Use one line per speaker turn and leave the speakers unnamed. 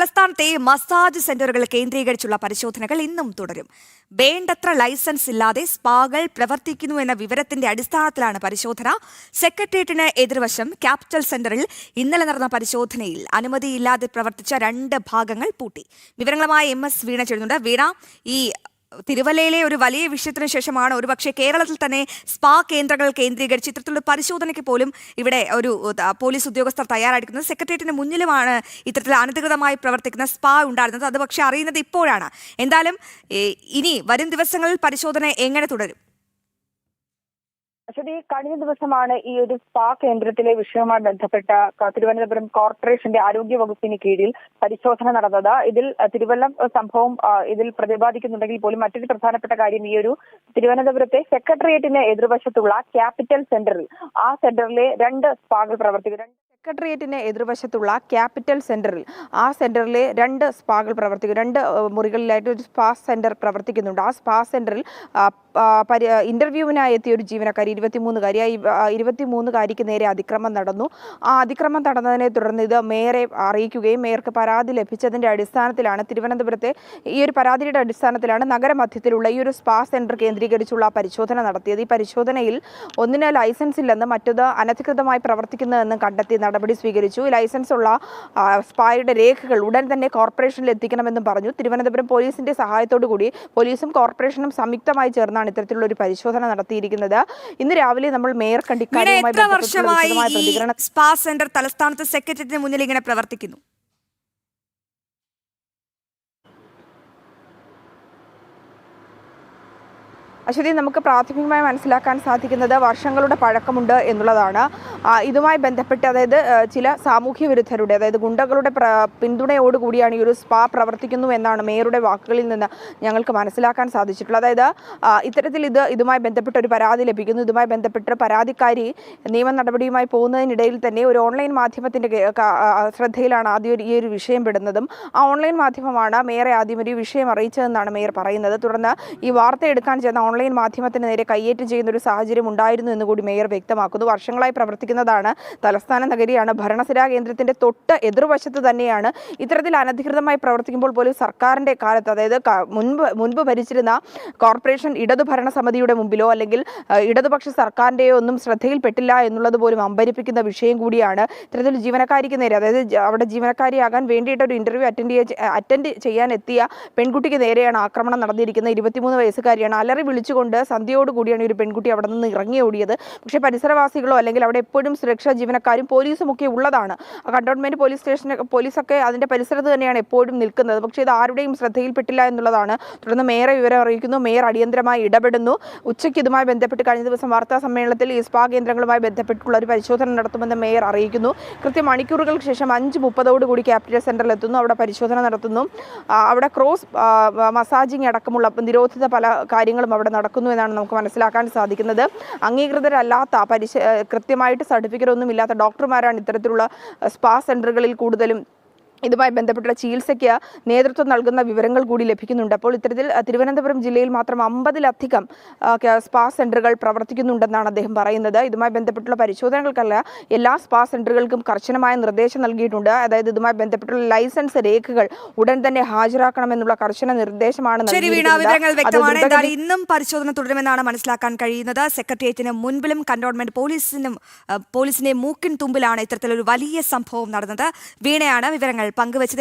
തലസ്ഥാനത്തെ മസാജ് സെന്ററുകൾ കേന്ദ്രീകരിച്ചുള്ള പരിശോധനകൾ ഇന്നും തുടരും. വേണ്ടത്ര ലൈസൻസ് ഇല്ലാതെ സ്പാകൾ പ്രവർത്തിക്കുന്നു എന്ന വിവരത്തിന്റെ അടിസ്ഥാനത്തിലാണ് പരിശോധന. സെക്രട്ടേറിയറ്റിന് എതിർവശം ക്യാപിറ്റൽ സെന്ററിൽ ഇന്നലെ നടന്ന പരിശോധനയിൽ അനുമതിയില്ലാതെ പ്രവർത്തിച്ച രണ്ട് ഭാഗങ്ങൾ പൂട്ടി. വിവരങ്ങളുമായി എം എസ് വീണ ചേരുന്നുണ്ട്. വീണ ഈ തിരുവല്ലയിലെ ഒരു വലിയ വിഷയത്തിന് ശേഷമാണ് ഒരുപക്ഷെ കേരളത്തിൽ തന്നെ സ്പാ കേന്ദ്രങ്ങൾ കേന്ദ്രീകരിച്ച് ഇത്തരത്തിലുള്ള പരിശോധനയ്ക്ക് പോലും ഇവിടെ ഒരു പോലീസ് ഉദ്യോഗസ്ഥർ തയ്യാറായിരിക്കുന്നത്. സെക്രട്ടേറിയറ്റിന് മുന്നിലുമാണ് ഇത്തരത്തിൽ അനധികൃതമായി പ്രവർത്തിക്കുന്ന സ്പാ ഉണ്ടായിരുന്നത്. അത് പക്ഷേ അറിയുന്നത് ഇപ്പോഴാണ്. എന്തായാലും ഇനി വരും ദിവസങ്ങളിൽ പരിശോധന എങ്ങനെ തുടരും?
അശ്വതി കഴിഞ്ഞ ദിവസമാണ് ഈ ഒരു സ്പാ കേന്ദ്രത്തിലെ വിഷയവുമായി ബന്ധപ്പെട്ട തിരുവനന്തപുരം കോർപ്പറേഷന്റെ ആരോഗ്യ വകുപ്പിന് കീഴിൽ പരിശോധന നടന്നത്. ഇതിൽ തിരുവല്ലം സംഭവം ഇതിൽ പ്രതിപാദിക്കുന്നുണ്ടെങ്കിൽ പോലും മറ്റൊരു പ്രധാനപ്പെട്ട കാര്യം ഈ ഒരു തിരുവനന്തപുരത്തെ സെക്രട്ടേറിയറ്റിന് എതിർവശത്തുള്ള ക്യാപിറ്റൽ സെന്ററിൽ ആ സെന്ററിലെ രണ്ട് സ്പാകൾ പ്രവർത്തിക്കുന്നു രണ്ട്
സെക്രട്ടേറിയറ്റിന് എതിർവശത്തുള്ള ക്യാപിറ്റൽ സെന്ററിൽ ആ സെന്ററിലെ രണ്ട് സ്പാകൾ പ്രവർത്തിക്കും രണ്ട് മുറികളിലായിട്ട് ഒരു സ്പാ സെന്റർ പ്രവർത്തിക്കുന്നുണ്ട്. ആ സ്പാ സെന്ററിൽ പരി ഇന്റർവ്യൂവിനായി എത്തിയ ഒരു ജീവനക്കാരി ഇരുപത്തിമൂന്നുകാരിയായി ഇരുപത്തിമൂന്നുകാരിക്ക് നേരെ അതിക്രമം നടന്നു. ആ അതിക്രമം നടന്നതിനെ തുടർന്ന് ഇത് മേയറെ അറിയിക്കുകയും മേയർക്ക് പരാതി ലഭിച്ചതിന്റെ അടിസ്ഥാനത്തിലാണ് തിരുവനന്തപുരത്തെ ഈ ഒരു പരാതിയുടെ അടിസ്ഥാനത്തിലാണ് നഗരമധ്യത്തിലുള്ള ഈ ഒരു സ്പാ സെന്റർ കേന്ദ്രീകരിച്ചുള്ള പരിശോധന നടത്തിയത്. ഈ പരിശോധനയിൽ ഒന്നിന് ലൈസൻസ് ഇല്ലെന്നും മറ്റത് അനധികൃതമായി പ്രവർത്തിക്കുന്നതെന്നും കണ്ടെത്തി നടപടി സ്വീകരിച്ചു. ലൈസൻസ് ഉള്ള സ്പായുടെ രേഖകൾ ഉടൻ തന്നെ കോർപ്പറേഷനിൽ എത്തിക്കണമെന്നും പറഞ്ഞു. തിരുവനന്തപുരം പോലീസിന്റെ സഹായത്തോടു കൂടി പോലീസും കോർപ്പറേഷനും സംയുക്തമായി ചേർന്നാണ് ഇത്തരത്തിലുള്ള ഒരു പരിശോധന നടത്തിയിരിക്കുന്നത്. ഇന്ന് രാവിലെ നമ്മൾ മേയർ കണ്ട്
ഇവിടെ
ഇക്കാര്യവുമായി
എത്ര
ബന്ധപ്പെട്ടുള്ള
വർഷമായി
വിശദമായ
ഈ
പ്രതികരണം
സ്പാ സെന്റർ തലസ്ഥാനത്ത് സെക്രട്ടേറിയറ്റിന് മുന്നിൽ ഇങ്ങനെ പ്രവർത്തിക്കുന്നു?
അശ്വതി നമുക്ക് പ്രാഥമികമായി മനസ്സിലാക്കാൻ സാധിക്കുന്നത് വർഷങ്ങളുടെ പഴക്കമുണ്ട് എന്നുള്ളതാണ്. ഇതുമായി ബന്ധപ്പെട്ട് അതായത് ചില സാമൂഹ്യ വിരുദ്ധരുടെ അതായത് ഗുണ്ടകളുടെ പിന്തുണയോടുകൂടിയാണ് ഈ ഒരു സ്പാ പ്രവർത്തിക്കുന്നു എന്നാണ് മേയറുടെ വാക്കുകളിൽ നിന്ന് ഞങ്ങൾക്ക് മനസ്സിലാക്കാൻ സാധിച്ചിട്ടുള്ളത്. അതായത് ഇത്തരത്തിൽ ഇത് ഇതുമായി ബന്ധപ്പെട്ട് ഒരു പരാതി ലഭിക്കുന്നു. ഇതുമായി ബന്ധപ്പെട്ട് പരാതിക്കാരി നിയമ നടപടിയുമായി പോകുന്നതിനിടയിൽ തന്നെ ഒരു ഓൺലൈൻ ആ, ശ്രദ്ധയിലാണ് ആദ്യം ഈ ഒരു വിഷയം പെടുന്നതും. ആ ഓൺലൈൻ മാധ്യമമാണ് മേയറെ ആദ്യം ഒരു വിഷയം അറിയിച്ചതെന്നാണ് മേയർ പറയുന്നത്. തുടർന്ന് ഈ വാർത്ത എടുക്കാൻ ചെന്ന ഓൺലൈൻ മാധ്യമത്തിന് നേരെ കയ്യേറ്റം ചെയ്യുന്ന ഒരു സാഹചര്യം ഉണ്ടായിരുന്നു എന്ന് കൂടി മേയർ വ്യക്തമാക്കുന്നു. വർഷങ്ങളായി പ്രവർത്തിക്കുന്നതാണ് തലസ്ഥാന നഗരിയാണ്. ഭരണസിരാ കേന്ദ്രത്തിന്റെ തൊട്ട് എതിർവശത്ത് തന്നെയാണ്. ഇത്തരത്തിൽ അനധികൃതമായി പ്രവർത്തിക്കുമ്പോൾ പോലും സർക്കാരിന്റെ കാലത്ത് അതായത് മുൻപ് മുൻപ് ഭരിച്ചിരുന്ന കോർപ്പറേഷൻ ഇടതു ഭരണസമിതിയുടെ മുമ്പിലോ അല്ലെങ്കിൽ ഇടതുപക്ഷ സർക്കാരിന്റെയോ ഒന്നും ശ്രദ്ധയിൽപ്പെട്ടില്ല എന്നുള്ളത് പോലും അമ്പരിപ്പിക്കുന്ന വിഷയം കൂടിയാണ് ഇത്തരത്തിൽ ജീവനക്കാരിക്ക് നേരെ അതായത് അവിടെ ജീവനക്കാരിയാകാൻ വേണ്ടിയിട്ട് ഒരു ഇന്റർവ്യൂ അറ്റൻഡ് അറ്റൻഡ് ചെയ്യാൻ എത്തിയ പെൺകുട്ടിക്ക് നേരെയാണ് ആക്രമണം നടന്നിരിക്കുന്നത്. ഇരുപത്തിമൂന്ന് വയസ്സുകാരിയാണ്. അലറി വിളിച്ചുകൊണ്ട് സന്ധ്യയോടുകൂടിയാണ് ഒരു പെൺകുട്ടി അവിടെ നിന്ന് ഇറങ്ങി ഓടിയത്. പക്ഷേ പരിസരവാസികളോ അല്ലെങ്കിൽ അവിടെ എപ്പോഴും സുരക്ഷാ ജീവനക്കാരും പോലീസും ഒക്കെ ഉള്ളതാണ്. ആ കണ്ടോൺമെന്റ് പോലീസ് സ്റ്റേഷൻ പോലീസൊക്കെ അതിന്റെ പരിസരത്ത് തന്നെയാണ് എപ്പോഴും നിൽക്കുന്നത്. പക്ഷേ ഇത് ആരുടെയും ശ്രദ്ധയിൽപ്പെട്ടില്ല എന്നുള്ളതാണ്. തുടർന്ന് മേയറെ വിവരം അറിയിക്കുന്നു. മേയർ അടിയന്തരമായി ഇടപെടുന്നു. ഉച്ചയ്ക്ക് ഇതുമായി ബന്ധപ്പെട്ട് കഴിഞ്ഞ ദിവസം വാർത്താ സമ്മേളനത്തിൽ ഈ സ്പാ കേന്ദ്രങ്ങളുമായി ബന്ധപ്പെട്ടുള്ള ഒരു പരിശോധന നടത്തുമെന്ന് മേയർ അറിയിക്കുന്നു. കൃത്യം മണിക്കൂറുകൾക്ക് ശേഷം അഞ്ച് മുപ്പതോടുകൂടി ക്യാപിറ്റൽ സെന്ററിൽ എത്തുന്നു. അവിടെ പരിശോധന നടത്തുന്നു. അവിടെ ക്രോസ് മസാജിങ് അടക്കമുള്ള നിരോധിത പല കാര്യങ്ങളും അവിടെ നടക്കുന്നു എന്നാണ് നമുക്ക് മനസ്സിലാക്കാൻ സാധിക്കുന്നത്. അംഗീകൃതരല്ലാത്ത പരിശ കൃത്യമായിട്ട് സർട്ടിഫിക്കറ്റ് ഒന്നും ഇല്ലാത്ത ഡോക്ടർമാരാണ് ഇത്തരത്തിലുള്ള സ്പാ സെന്ററുകളിൽ കൂടുതലും ഇതുമായി ബന്ധപ്പെട്ടുള്ള ചികിത്സയ്ക്ക് നേതൃത്വം നൽകുന്ന വിവരങ്ങൾ കൂടി ലഭിക്കുന്നുണ്ട്. അപ്പോൾ ഇത്തരത്തിൽ തിരുവനന്തപുരം ജില്ലയിൽ മാത്രം അമ്പതിലധികം സ്പാ സെന്ററുകൾ പ്രവർത്തിക്കുന്നുണ്ടെന്നാണ് അദ്ദേഹം പറയുന്നത്. ഇതുമായി ബന്ധപ്പെട്ടുള്ള പരിശോധനകൾക്കല്ല എല്ലാ സ്പാ സെന്ററുകൾക്കും കർശനമായ നിർദ്ദേശം നൽകിയിട്ടുണ്ട്. അതായത് ഇതുമായി ബന്ധപ്പെട്ടുള്ള ലൈസൻസ് രേഖകൾ ഉടൻ തന്നെ ഹാജരാക്കണമെന്നുള്ള കർശന നിർദ്ദേശമാണ്
ഇന്നും പരിശോധന തുടരുമെന്നാണ് മനസ്സിലാക്കാൻ കഴിയുന്നത്. സെക്രട്ടേറിയറ്റിന് മുൻപിലും കന്റോൺമെന്റ് പോലീസിനും പോലീസിന്റെ മൂക്കിൻ തുമ്പിലാണ് ഇത്തരത്തിലൊരു വലിയ സംഭവം നടന്നത്. വീണയാണ് വിവരങ്ങൾ പങ്കുവച്ചതിന്